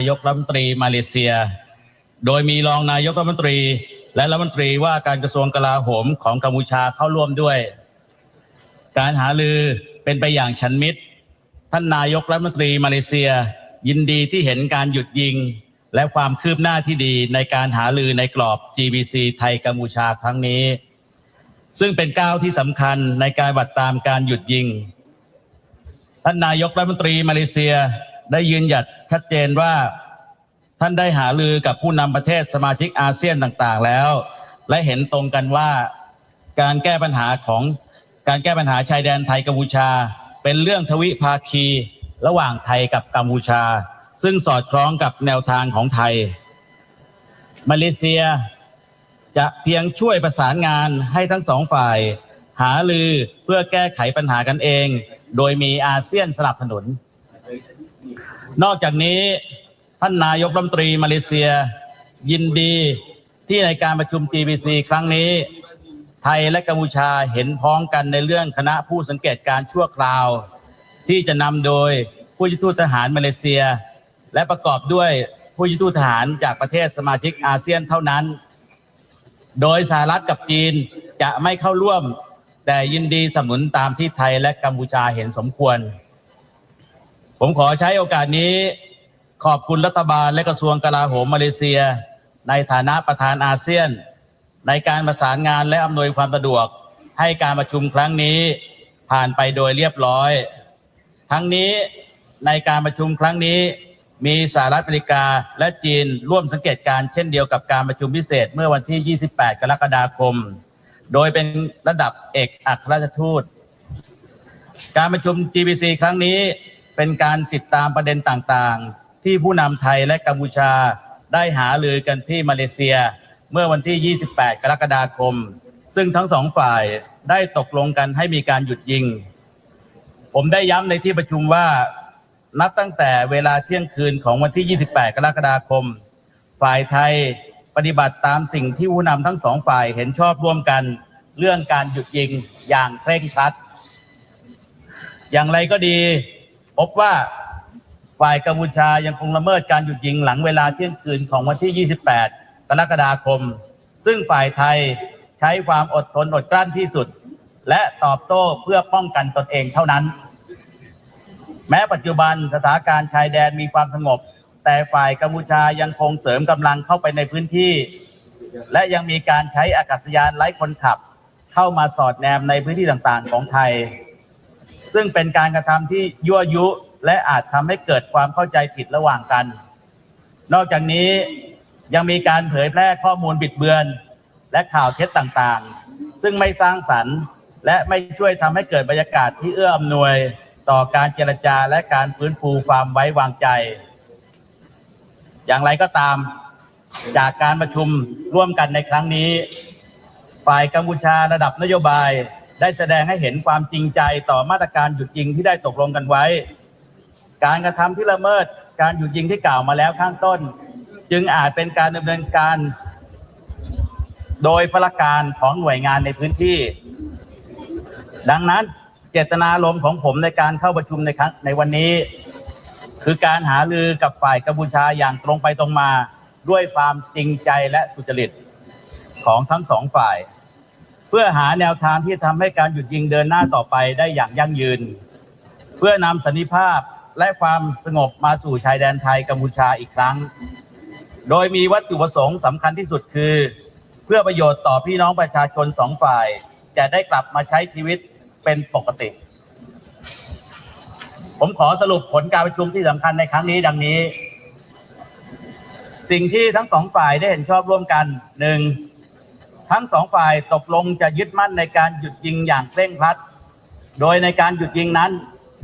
นายกรัฐมนตรีมาเลเซีย โดยมีรองนายกรัฐมนตรี และรัฐมนตรีว่าการกระทรวงกลาโหมของกัมพูชาเข้าร่วมด้วย การหาลือเป็นไปอย่างชันมิตร ท่านนายกรัฐมนตรีมาเลเซีย ยินดีที่เห็นการหยุดยิง และความคืบหน้าที่ดีในการหาลือในกรอบ GBC ไทยกัมพูชาครั้งนี้ ซึ่งเป็นก้าวที่สำคัญในการบัดตามการหยุดยิง ท่านนายกรัฐมนตรีมาเลเซียได้ยืนหยัด ชัดเจนว่าท่านได้หาลือกับผู้นำประเทศสมาชิกอาเซียนต่างๆแล้ว และเห็นตรงกันว่าการแก้ปัญหาของการแก้ปัญหาชายแดนไทยกัมพูชา เป็นเรื่องทวิภาคี ระหว่างไทยกับกัมพูชา ซึ่งสอดคล้องกับแนวทางของไทย มาเลเซียจะเพียงช่วยประสานงานให้ทั้งสองฝ่าย หาลือเพื่อแก้ไขปัญหากันเอง โดยมีอาเซียนสนับสนุน นอกจากนี้ท่านนายกรัฐมนตรีมาเลเซีย ยินดีที่ในการประชุม GBC ครั้งนี้ ไทยและกัมพูชาเห็นพ้องกันในเรื่องคณะผู้สังเกตการชั่วคราว ที่จะนำโดยผู้ยุทูตทหารมาเลเซีย และประกอบด้วยผู้ยุทูตทหารจากประเทศสมาชิกอาเซียนเท่านั้น โดยสหรัฐกับจีนจะไม่เข้าร่วม แต่ยินดีสนับสนุนตามที่ไทยและกัมพูชาเห็นสมควร ผมขอใช้โอกาสนี้ขอบคุณรัฐบาลและกระทรวงกลาโหมมาเลเซีย ในฐานะประธานอาเซียน ในการประสานงานและอำนวยความสะดวกให้การประชุมครั้งนี้ผ่านไปโดยเรียบร้อย ทั้งนี้ในการประชุมครั้งนี้ มีสหรัฐอเมริกาและจีนร่วมสังเกตการณ์เช่นเดียวกับการประชุมพิเศษเมื่อวันที่ 28 กรกฎาคม โดยเป็นระดับเอกอัครราชทูต การประชุม GBC ครั้งนี้ เป็นการติดตามประเด็นต่างๆ ที่ผู้นำไทยและกัมพูชาได้หาลือกันที่มาเลเซีย เมื่อวันที่ 28 กรกฎาคม ซึ่งทั้งสองฝ่ายได้ตกลงกันให้มีการหยุดยิง ผมได้ย้ำในที่ประชุมว่านับตั้งแต่เวลาเที่ยงคืนของวันที่ 28 กรกฎาคม ฝ่ายไทยปฏิบัติตามสิ่งที่ผู้นำทั้งสองฝ่ายเห็นชอบร่วมกัน เรื่องการหยุดยิงอย่างเคร่งครัด อย่างไรก็ดี พบว่าฝ่ายกัมพูชายังคงละเมิดการหยุดยิงหลังเวลาเที่ยงคืนของวันที่ 28 กรกฎาคม ซึ่งฝ่ายไทยใช้ความอดทนอดกลั้นที่สุด และตอบโต้เพื่อป้องกันตนเองเท่านั้น แม้ปัจจุบันสถานการณ์ชายแดนมีความสงบ แต่ฝ่ายกัมพูชายังคงเสริมกำลังเข้าไปในพื้นที่ และยังมีการใช้อากาศยานไร้คนขับ เข้ามาสอดแนมในพื้นที่ต่างๆของไทย ซึ่งเป็นการกระทำที่ยั่วยุและอาจทำให้เกิดความเข้าใจผิดระหว่างกัน นอกจากนี้ยังมีการเผยแพร่ข้อมูลบิดเบือน และข่าวเท็จต่างๆ ซึ่งไม่สร้างสรรค์ และไม่ช่วยทำให้เกิดบรรยากาศที่เอื้ออำนวยต่อการเจรจาและการฟื้นฟูความไว้วางใจ อย่างไรก็ตามจากการประชุมร่วมกันในครั้งนี้ ฝ่ายกัมพูชาระดับนโยบาย ได้แสดงให้เห็นความจริงใจต่อมาตรการหยุดยิงที่ได้ตกลงกันไว้ การกระทำที่ละเมิดการหยุดยิงที่กล่าวมาแล้วข้างต้น จึงอาจเป็นการดำเนินการ โดยพละการของหน่วยงานในพื้นที่ ดังนั้นเจตนารมณ์ของผมในการเข้าประชุมในครั้งในวันนี้ คือการหาลือกับฝ่ายกัมพูชาอย่างตรงไปตรงมาด้วยความจริงใจและสุจริตของทั้งสองฝ่าย เพื่อหาแนวทางที่ทำให้การหยุดยิงเดินหน้าต่อไปได้อย่างยั่งยืน เพื่อนำสันติภาพและความสงบมาสู่ชายแดนไทยกัมพูชาอีกครั้ง โดยมีวัตถุประสงค์สำคัญที่สุดคือ เพื่อประโยชน์ต่อพี่น้องประชาชนสองฝ่าย จะได้กลับมาใช้ชีวิตเป็นปกติ ผมขอสรุปผลการประชุมที่สำคัญในครั้งนี้ดังนี้ สิ่งที่ทั้งสองฝ่ายได้เห็นชอบร่วมกันหนึ่ง ทั้งสองฝ่ายตกลงจะยึดมั่นในการหยุดยิงอย่างเคร่งครัด โดยในการหยุดยิงนั้น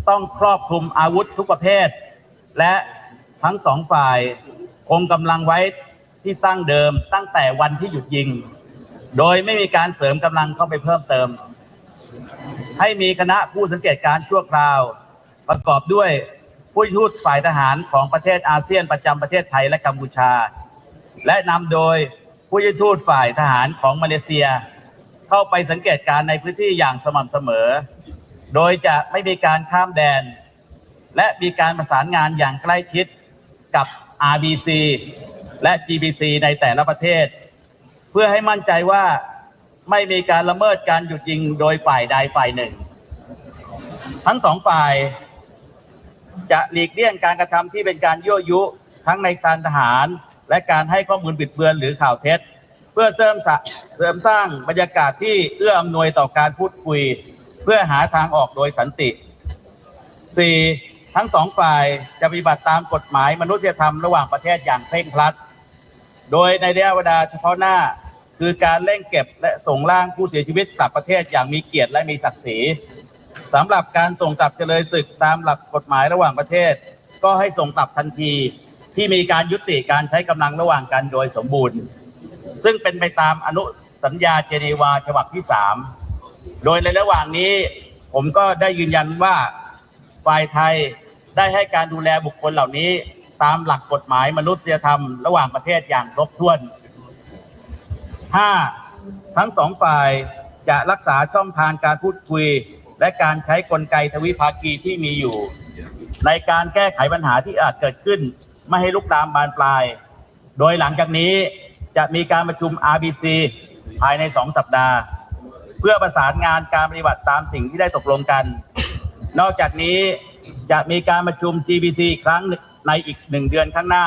ต้องครอบคลุมอาวุธทุกประเภท และทั้งสองฝ่ายคงกำลังไว้ที่ตั้งเดิมตั้งแต่วันที่หยุดยิง โดยไม่มีการเสริมกำลังเข้าไปเพิ่มเติม ให้มีคณะผู้สังเกตการณ์ชั่วคราว ประกอบด้วยผู้ทูตฝ่ายทหารของประเทศอาเซียนประจำประเทศไทยและกัมพูชา และนำโดย ผู้ทูตฝ่ายทหารของมาเลเซีย เข้าไปสังเกตการณ์ในพื้นที่อย่างสม่ำเสมอ โดยจะไม่มีการข้ามแดน และมีการประสานงานอย่างใกล้ชิดกับ RBC และ GBC ในแต่ละประเทศ เพื่อให้มั่นใจว่าไม่มีการละเมิดการหยุดยิงโดยฝ่ายใดฝ่ายหนึ่ง ทั้งสองฝ่าย จะหลีกเลี่ยงการกระทำที่เป็นการยั่วยุ ทั้งในการทหาร และการให้ข้อมูลบิดเบือนหรือข่าวเท็จ เพื่อเสริมสะเสริมสร้างบรรยากาศที่เอื้ออำนวยต่อการพูดคุย เพื่อหาทางออกโดยสันติ 4. ทั้งสองฝ่ายจะปฏิบัติตามกฎหมายมนุษยธรรมระหว่างประเทศอย่างเคร่งครัด โดยในระยะเวลาเฉพาะหน้าคือการเร่งเก็บและส่งร่างผู้เสียชีวิตกลับประเทศอย่างมีเกียรติและมีศักดิ์ศรีสำหรับการส่งกลับเจริญศึกตามหลักกฎหมายระหว่างประเทศ ก็ให้ส่งกลับทันที ที่มีการยุติการใช้กำลังระหว่างกันโดยสมบูรณ์ ซึ่งเป็นไปตามอนุสัญญาเจนีวาฉบับที่3โดยในระหว่างนี้ผมก็ได้ยืนยันว่าฝ่ายไทยได้ให้การดูแลบุคคลเหล่านี้ ตามหลักกฎหมายมนุษยธรรมระหว่างประเทศอย่างครบถ้วน 5. ทั้งสองฝ่ายจะรักษาช่องทางการพูดคุย และการใช้กลไกทวิภาคีที่มีอยู่ ในการแก้ไขปัญหาที่อาจเกิดขึ้น ไม่ให้ลุกลามบานปลาย โดยหลังจากนี้จะมีการประชุม RBC ภายใน 2 สัปดาห์ เพื่อประสานงานการปฏิบัติตามสิ่งที่ได้ตกลงกัน นอกจากนี้จะมีการประชุม GBC อีกครั้งในอีกหนึ่งเดือนข้างหน้า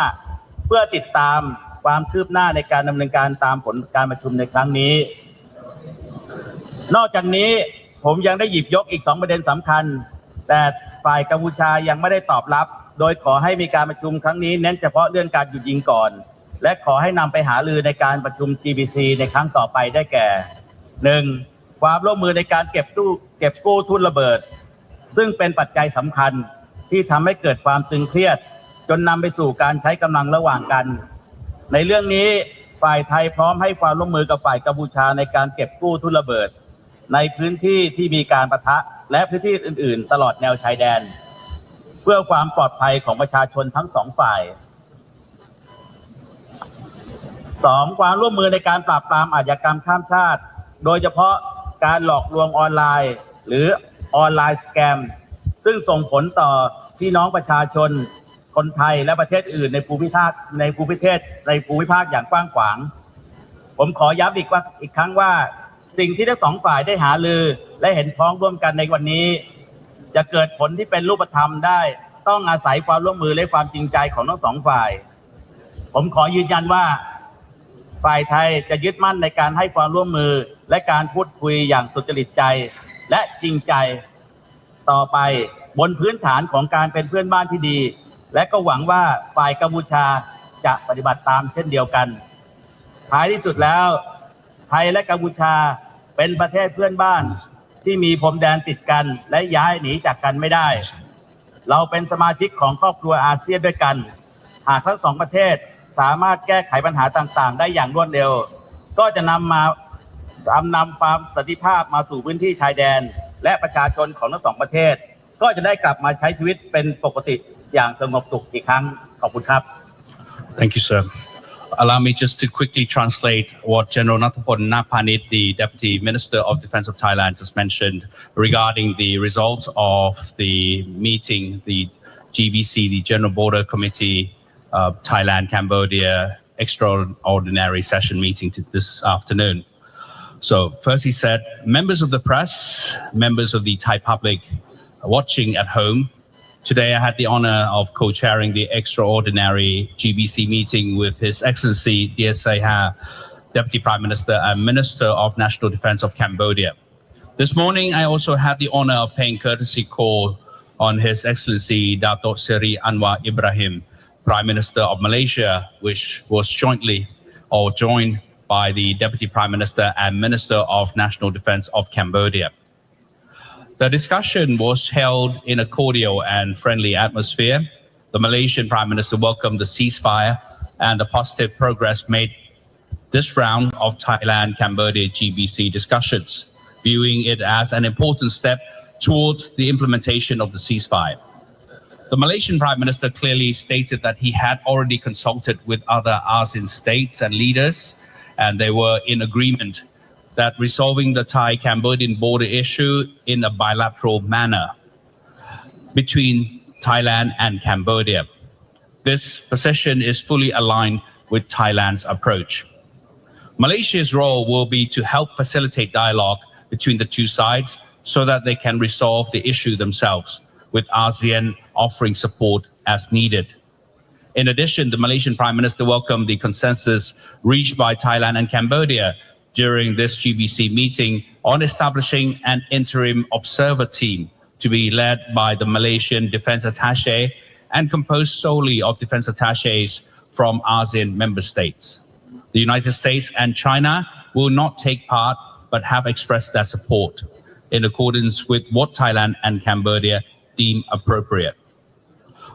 เพื่อติดตามความคืบหน้าในการดำเนินการตามผลการประชุมในครั้งนี้ นอกจากนี้ผมยังได้หยิบยกอีกสองประเด็นสำคัญ แต่ฝ่ายกัมพูชายังไม่ได้ตอบรับ โดยขอให้มีการประชุมครั้งนี้เน้นเฉพาะเรื่องการหยุดยิงก่อน และขอให้นำไปหารือในการประชุม GBC ในครั้งต่อไปได้แก่หนึ่งความร่วมมือในการเก็บตู้เก็บกู้ทุนระเบิด ซึ่งเป็นปัจจัยสำคัญที่ทำให้เกิดความตึงเครียด จนนำไปสู่การใช้กำลังระหว่างกัน ในเรื่องนี้ฝ่ายไทยพร้อมให้ความร่วมมือกับฝ่ายกัมพูชาในการเก็บกู้ทุนระเบิด ในพื้นที่ที่มีการประทะและพื้นที่อื่น ๆ ตลอดแนวชายแดน เพื่อความปลอดภัยของประชาชนทั้งสองฝ่ายสองความร่วมมือในการปราบปรามอาชญากรรมข้ามชาติ โดยเฉพาะการหลอกลวงออนไลน์ หรือออนไลน์สแกม ซึ่งส่งผลต่อพี่น้องประชาชน คนไทยและประเทศอื่นในภูมิภาคในภูมิประเทศในภูมิภาคอย่างกว้างขวาง ผมขอย้ำอีกว่าอีกครั้งว่า สิ่งที่ทั้งสองฝ่ายได้หาลือและเห็นพ้องร่วมกันในวันนี้ จะเกิดผลที่เป็นรูปธรรมได้ ต้องอาศัยความร่วมมือและความจริงใจของทั้งสองฝ่าย ผมขอยืนยันว่า ฝ่ายไทยจะยึดมั่นในการให้ความร่วมมือและการพูดคุยอย่างสุจริตใจและจริงใจต่อไปบนพื้นฐานของการเป็นเพื่อนบ้านที่ดี และก็หวังว่าฝ่ายกัมพูชาจะปฏิบัติตามเช่นเดียวกัน ท้ายที่สุดแล้ว ไทยและกัมพูชาเป็นประเทศเพื่อนบ้าน ที่มีพรมแดนติดกัน และย้ายหนีจากกันไม่ได้ เราเป็นสมาชิกของครอบครัวอาเซียนด้วยกัน หากทั้งสองประเทศสามารถแก้ไขปัญหาต่างๆ ได้อย่างรวดเร็ว ก็จะนำมาทำนำความสันติภาพมาสู่พื้นที่ชายแดน และประชาชนของทั้งสองประเทศ ก็จะได้กลับมาใช้ชีวิตเป็นปกติอย่างสงบสุขอีกครั้งขอบคุณครับ Thank you, sir. Allow me just to quickly translate what General Natapon Napanit, the Deputy Minister of Defense of Thailand, just mentioned regarding the results of the meeting, the GBC, the General Border Committee, uh, Thailand, Cambodia extraordinary session meeting this afternoon. So first he said, members of the press, members of the Thai public watching at home, Today, I had the honor of co-chairing the extraordinary GBC meeting with His Excellency Ha, Deputy Prime Minister and Minister of National Defense of Cambodia. This morning, I also had the honor of paying courtesy call on His Excellency Dato Seri Anwar Ibrahim, Prime Minister of Malaysia, which was jointly or joined by the Deputy Prime Minister and Minister of National Defense of Cambodia. The discussion was held in a cordial and friendly atmosphere. The Malaysian Prime Minister welcomed the ceasefire and the positive progress made this round of Thailand Cambodia GBC discussions, viewing it as an important step towards the implementation of the ceasefire. The Malaysian Prime Minister clearly stated that he had already consulted with other ASEAN states and leaders, and they were in agreement that resolving the Thai Cambodian border issue in a bilateral manner between Thailand and Cambodia. This position is fully aligned with Thailand's approach. Malaysia's role will be to help facilitate dialogue between the two sides so that they can resolve the issue themselves, with ASEAN offering support as needed. In addition, the Malaysian Prime Minister welcomed the consensus reached by Thailand and Cambodia during this GBC meeting on establishing an interim observer team to be led by the Malaysian Defense Attaché and composed solely of defense attaches from ASEAN member states. The United States and China will not take part but have expressed their support in accordance with what Thailand and Cambodia deem appropriate.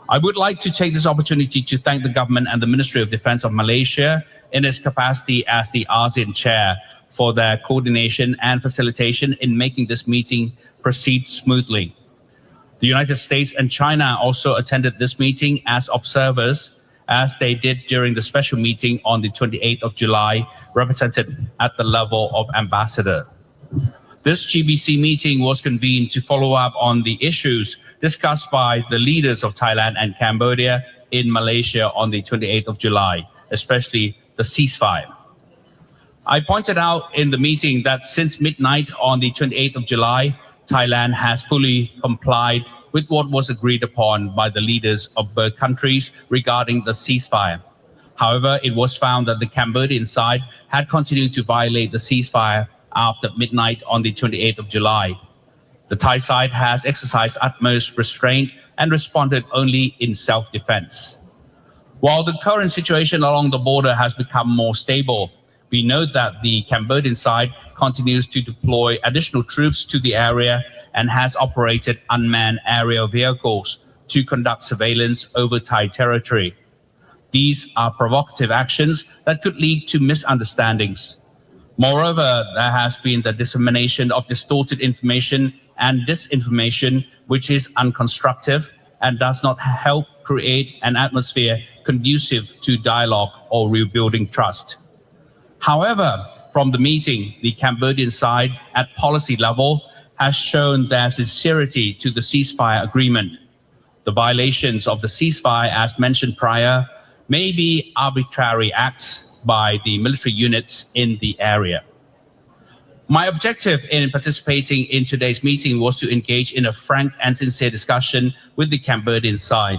I would like to take this opportunity to thank the government and the Ministry of Defense of Malaysia in its capacity as the ASEAN chair for their coordination and facilitation in making this meeting proceed smoothly. The United States and China also attended this meeting as observers, as they did during the special meeting on the 28th of July, represented at the level of ambassador. This GBC meeting was convened to follow up on the issues discussed by the leaders of Thailand and Cambodia in Malaysia on the 28th of July, especially the ceasefire. I pointed out in the meeting that since midnight on the 28th of July, Thailand has fully complied with what was agreed upon by the leaders of both countries regarding the ceasefire. However, it was found that the Cambodian side had continued to violate the ceasefire after midnight on the 28th of July. The Thai side has exercised utmost restraint and responded only in self-defense. While the current situation along the border has become more stable, we note that the Cambodian side continues to deploy additional troops to the area and has operated unmanned aerial vehicles to conduct surveillance over Thai territory. These are provocative actions that could lead to misunderstandings. Moreover, there has been the dissemination of distorted information and disinformation, which is unconstructive and does not help create an atmosphere conducive to dialogue or rebuilding trust. However, from the meeting, the Cambodian side at policy level has shown their sincerity to the ceasefire agreement. The violations of the ceasefire, as mentioned prior, may be arbitrary acts by the military units in the area. My objective in participating in today's meeting was to engage in a frank and sincere discussion with the Cambodian side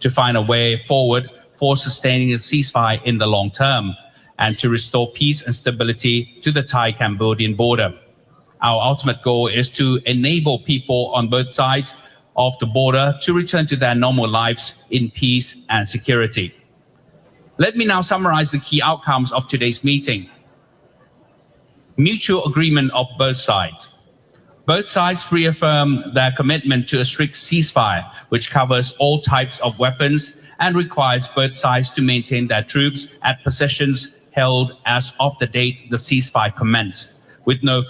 to find a way forward for sustaining the ceasefire in the long term and to restore peace and stability to the Thai-Cambodian border. Our ultimate goal is to enable people on both sides of the border to return to their normal lives in peace and security. Let me now summarize the key outcomes of today's meeting. Mutual agreement of both sides. Both sides reaffirm their commitment to a strict ceasefire, which covers all types of weapons and requires both sides to maintain their troops at positions held as of the date the ceasefire commenced, with no,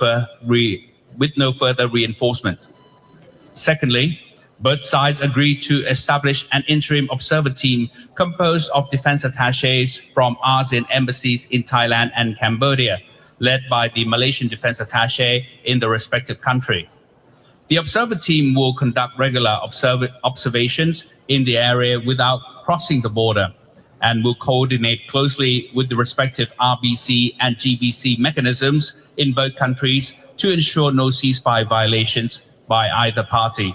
re- with no further reinforcement. Secondly, both sides agreed to establish an interim observer team composed of defense attaches from ASEAN embassies in Thailand and Cambodia, led by the Malaysian defense attaché in the respective country. The observer team will conduct regular observ- observations in the area without crossing the border and will coordinate closely with the respective RBC and GBC mechanisms in both countries to ensure no ceasefire violations by either party.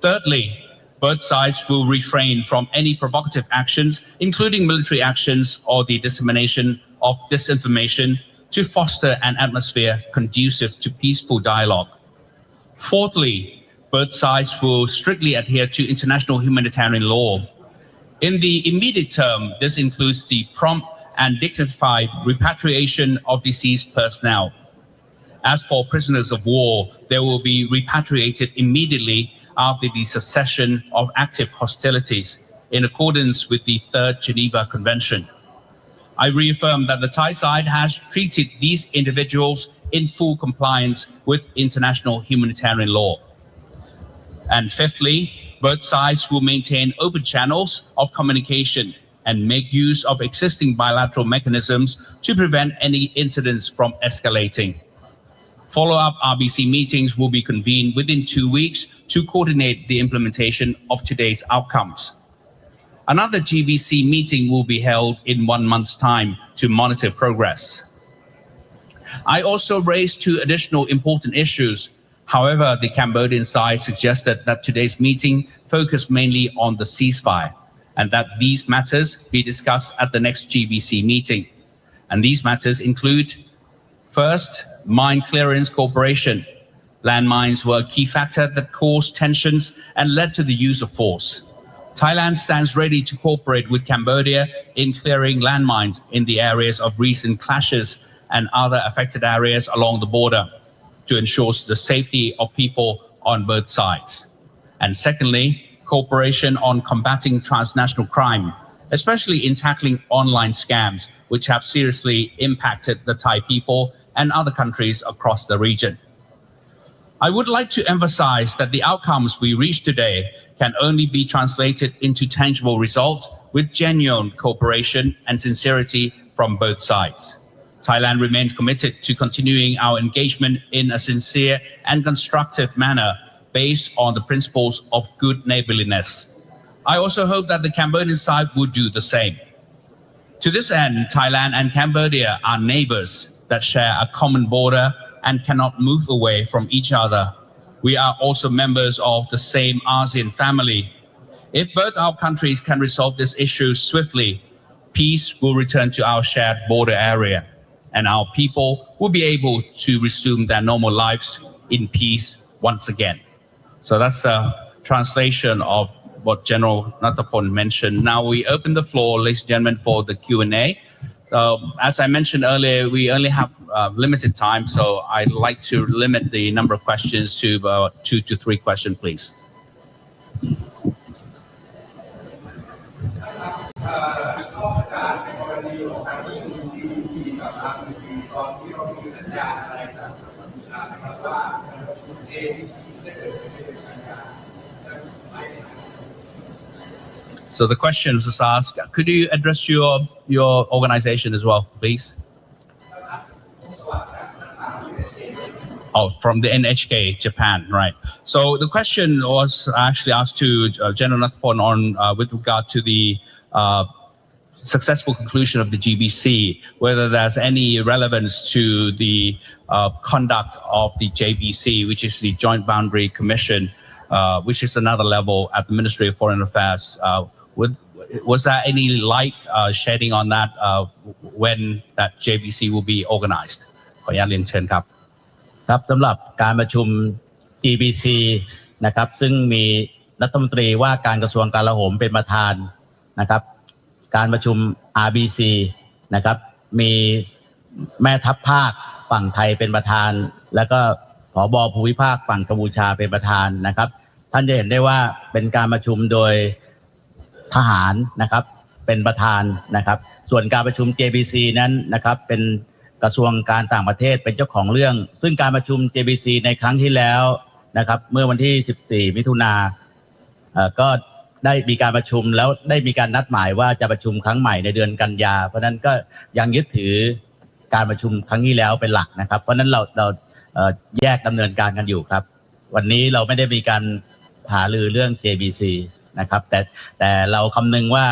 Thirdly, both sides will refrain from any provocative actions, including military actions or the dissemination of disinformation to foster an atmosphere conducive to peaceful dialogue. Fourthly, both sides will strictly adhere to international humanitarian law. In the immediate term, this includes the prompt and dignified repatriation of deceased personnel. As for prisoners of war, they will be repatriated immediately after the cessation of active hostilities in accordance with the Third Geneva Convention. I reaffirm that the Thai side has treated these individuals in full compliance with international humanitarian law. And fifthly, both sides will maintain open channels of communication and make use of existing bilateral mechanisms to prevent any incidents from escalating. Follow-up RBC meetings will be convened within two weeks to coordinate the implementation of today's outcomes. Another GBC meeting will be held in one month's time to monitor progress. I also raised two additional important issues. However, the Cambodian side suggested that today's meeting focus mainly on the ceasefire and that these matters be discussed at the next GBC meeting. And these matters include first, mine clearance cooperation. Landmines were a key factor that caused tensions and led to the use of force. Thailand stands ready to cooperate with Cambodia in clearing landmines in the areas of recent clashes and other affected areas along the border to ensure the safety of people on both sides. And secondly, cooperation on combating transnational crime, especially in tackling online scams, which have seriously impacted the Thai people and other countries across the region. I would like to emphasize that the outcomes we reach today can only be translated into tangible results with genuine cooperation and sincerity from both sides. Thailand remains committed to continuing our engagement in a sincere and constructive manner based on the principles of good neighborliness. I also hope that the Cambodian side would do the same. To this end, Thailand and Cambodia are neighbors that share a common border and cannot move away from each other. We are also members of the same ASEAN family. If both our countries can resolve this issue swiftly, peace will return to our shared border area, and our people will be able to resume their normal lives in peace once again. So that's a translation of what General Natapon mentioned. Now we open the floor, ladies and gentlemen, for the Q&A. Um, as I mentioned earlier, we only have uh, limited time, so I'd like to limit the number of questions to about two to three questions, please. สัญญาอะไรกับกัมพูชานะครับว่าเอทีซีได้เกิดเป็นสัญญาและไม่ได้ So the question was asked, could you address your, your organization as well, please? Oh, from the NHK Japan, right. So the question was actually asked to uh, General Natapon on uh, with regard to the uh, successful conclusion of the GBC, whether there's any relevance to the uh, conduct of the JBC, which is the Joint Boundary Commission, uh, which is another level at the Ministry of Foreign Affairs. Uh, would, was there any light uh, shedding on that uh, when that JBC will be organized? ขออนุญาตเรียนเชิญครับ ครับสำหรับการประชุม GBC นะครับซึ่งมีรัฐมนตรีว่าการกระทรวงกลาโหมเป็นประธานนะครับ การประชุม RBC นะครับมีแม่ทัพภาคฝั่งไทยเป็นประธาน แล้วก็ผอบอภูมิภาคฝั่งกัมพูชาเป็นประธานนะครับ ท่านจะเห็นได้ว่าเป็นการประชุมโดยทหารนะครับเป็นประธานนะครับ ส่วนการประชุม JBC นั้นนะครับเป็นกระทรวงการต่างประเทศเป็นเจ้าของเรื่อง ซึ่งการประชุม JBC ในครั้งที่แล้วนะครับ เมื่อวันที่ 14 มิถุนาเอ่อก็ ได้มีการประชุมแล้วได้มีการนัดหมายว่าจะประชุมครั้งใหม่ในเดือนกันยา เพราะนั้นก็ยังยึดถือการประชุมครั้งที่แล้วเป็นหลักนะครับ เพราะนั้นเราเราแยกดำเนินการกันอยู่ครับ วันนี้เราไม่ได้มีการหารือเรื่อง JBC นะครับ แต่แต่เราคำนึงว่า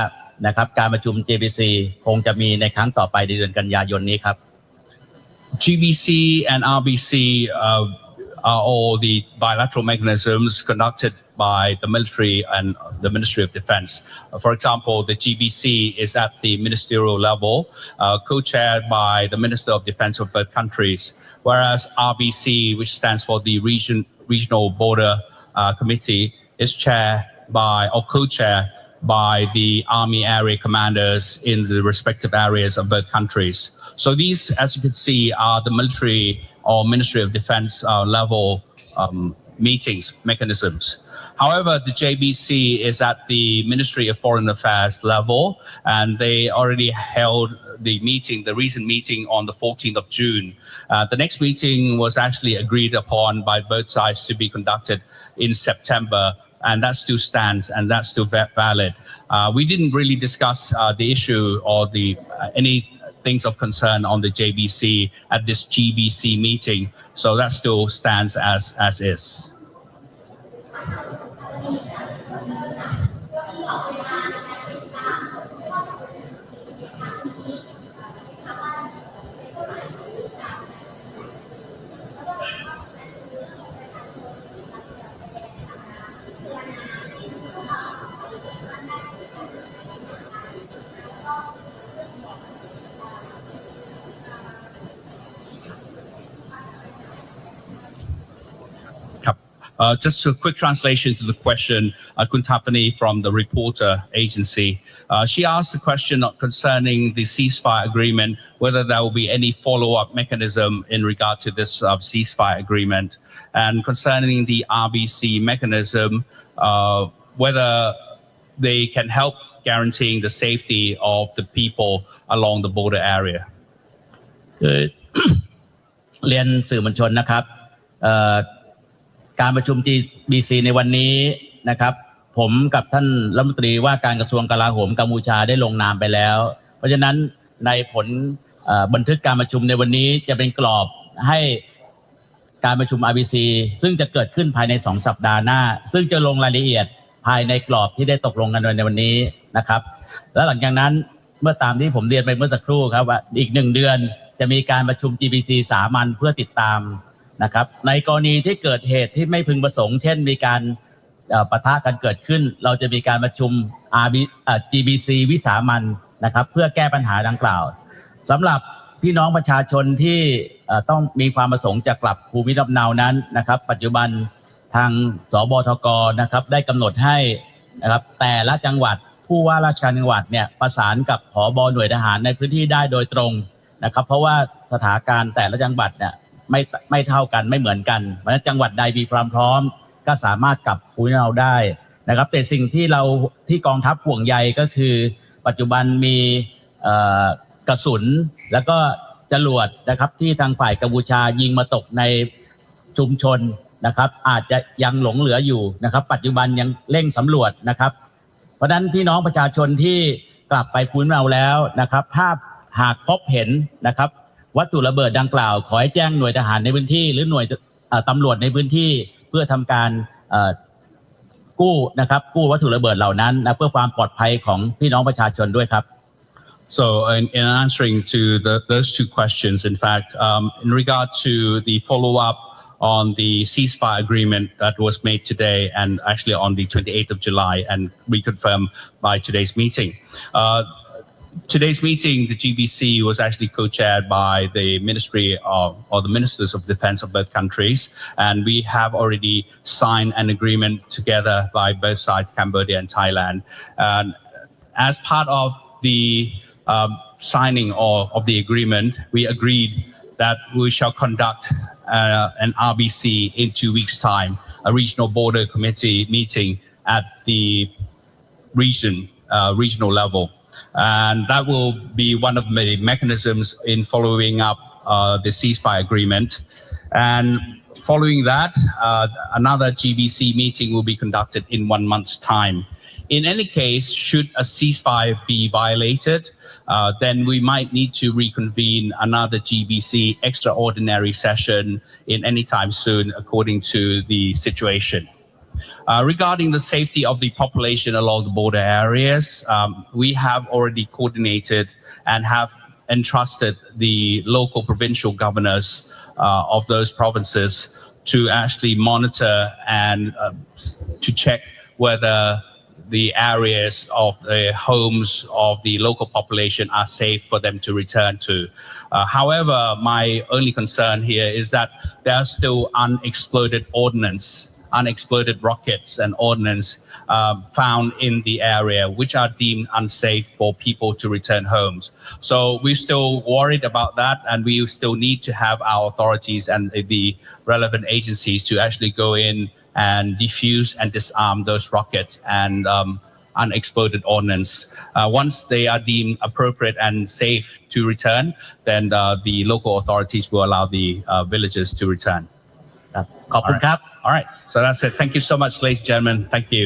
นะครับการประชุม JBC คงจะมีในครั้งต่อไปในเดือนกันยายนนี้ครับ GBC and RBC uh, are all the bilateral mechanisms conducted by the military and the Ministry of Defense. Uh, for example, the GBC is at the ministerial level, uh, co-chaired by the Minister of Defense of both countries, whereas RBC, which stands for the region, Regional Border uh, Committee, is chaired by or co-chair by the army area commanders in the respective areas of both countries. So these, as you can see, are the military or Ministry of Defense uh, level um, meetings mechanisms. However, the JBC is at the Ministry of Foreign Affairs level, and they already held the meeting, the recent meeting on the 14th of June. Uh, the next meeting was actually agreed upon by both sides to be conducted in September, and that still stands and that's still valid. Uh, we didn't really discuss uh, the issue or the uh, any things of concern on the JBC at this GBC meeting, so that still stands as as is. Uh, just a quick translation to the question, uh, Kuntapani from the reporter agency. Uh, she asked the question concerning the ceasefire agreement, whether there will be any follow-up mechanism in regard to this uh, ceasefire agreement, and concerning the RBC mechanism, uh, whether they can help guaranteeing the safety of the people along the border area. คือ เรียนสื่อมวลชนนะครับเอ่อ การประชุม GBC ในวันนี้นะครับ ผมกับท่านรัฐมนตรีว่าการกระทรวงกลาโหมกัมพูชาได้ลงนามไปแล้ว เพราะฉะนั้นในผลบันทึกการประชุมในวันนี้จะเป็นกรอบให้การประชุม RBC ซึ่งจะเกิดขึ้นภายใน 2 สัปดาห์หน้า ซึ่งจะลงรายละเอียดภายในกรอบที่ได้ตกลงกันไว้ในวันนี้นะครับ แล้วหลังจากนั้นเมื่อตามที่ผมเรียนไปเมื่อสักครู่ครับว่าอีกหนึ่งเดือนจะมีการประชุม GBC สามัญเพื่อติดตาม นะครับ ในกรณีที่เกิดเหตุที่ไม่พึงประสงค์ เช่น มีการปะทะกันเกิดขึ้น เราจะมีการประชุม RB เอ่อ GBC วิสามัญนะครับ เพื่อแก้ปัญหาดังกล่าวสำหรับพี่น้องประชาชนที่ต้องมีความประสงค์จะกลับภูมิลำเนานั้นนะครับ ปัจจุบันทางสบทกนะครับ ได้กำหนดให้นะครับแต่ละจังหวัดผู้ว่าราชการจังหวัดเนี่ยประสานกับผอบหน่วยทหารในพื้นที่ได้โดยตรงนะครับ เพราะว่าสถานการณ์แต่ละจังหวัดเนี่ย ไม่ไม่เท่ากันไม่เหมือนกันเพราะฉะนั้นจังหวัดใดมีความพร้อม ก็สามารถกลับภูมิเนาได้นะครับ แต่สิ่งที่เราที่กองทัพห่วงใยก็คือ ปัจจุบันมีกระสุนแล้วก็จรวดนะครับ ที่ทางฝ่ายกัมพูชายิงมาตกในชุมชนนะครับ อาจจะยังหลงเหลืออยู่นะครับ ปัจจุบันยังเร่งสำรวจนะครับ เพราะฉะนั้นพี่น้องประชาชนที่กลับไปภูมิเนาแล้วนะครับ ถ้าหากพบเห็นนะครับ วัตถุระเบิดดังกล่าว ขอให้แจ้งหน่วยทหารในพื้นที่ หรือหน่วยตำรวจในพื้นที่เพื่อทำการกู้นะครับกู้วัตถุระเบิดเหล่านั้นนะเพื่อความปลอดภัยของพี่น้องประชาชนด้วยครับ So, in, in answering to the, those two questions, in fact, um, in regard to the follow up on the ceasefire agreement that was made today and actually on the 28th of July and reconfirmed by today's meeting. Uh, today's meeting, the GBC was actually co-chaired by the Ministry of, or the Ministers of Defense of both countries, and we have already signed an agreement together by both sides, Cambodia and Thailand. And as part of the um, signing of, of the agreement, we agreed that we shall conduct uh, an RBC in two weeks' time, a regional border committee meeting at the region, uh, regional level. And that will be one of the mechanisms in following up uh, the ceasefire agreement. And following that, uh, another GBC meeting will be conducted in one month's time. In any case, should a ceasefire be violated, uh, then we might need to reconvene another GBC extraordinary session in any time soon, according to the situation. Uh, regarding the safety of the population along the border areas, um, we have already coordinated and have entrusted the local provincial governors uh, of those provinces to actually monitor and uh, to check whether the areas of the homes of the local population are safe for them to return to. Uh, however, my only concern here is that there are still unexploded ordnance, unexploded rockets and ordnance um, found in the area, which are deemed unsafe for people to return homes. So we're still worried about that, and we still need to have our authorities and the relevant agencies to actually go in and defuse and disarm those rockets and um, unexploded ordnance. Uh, once they are deemed appropriate and safe to return, then uh, the local authorities will allow the uh, villagers to return. ขอบคุณครับ All right. So that's it. Thank you so much, ladies and gentlemen. Thank you.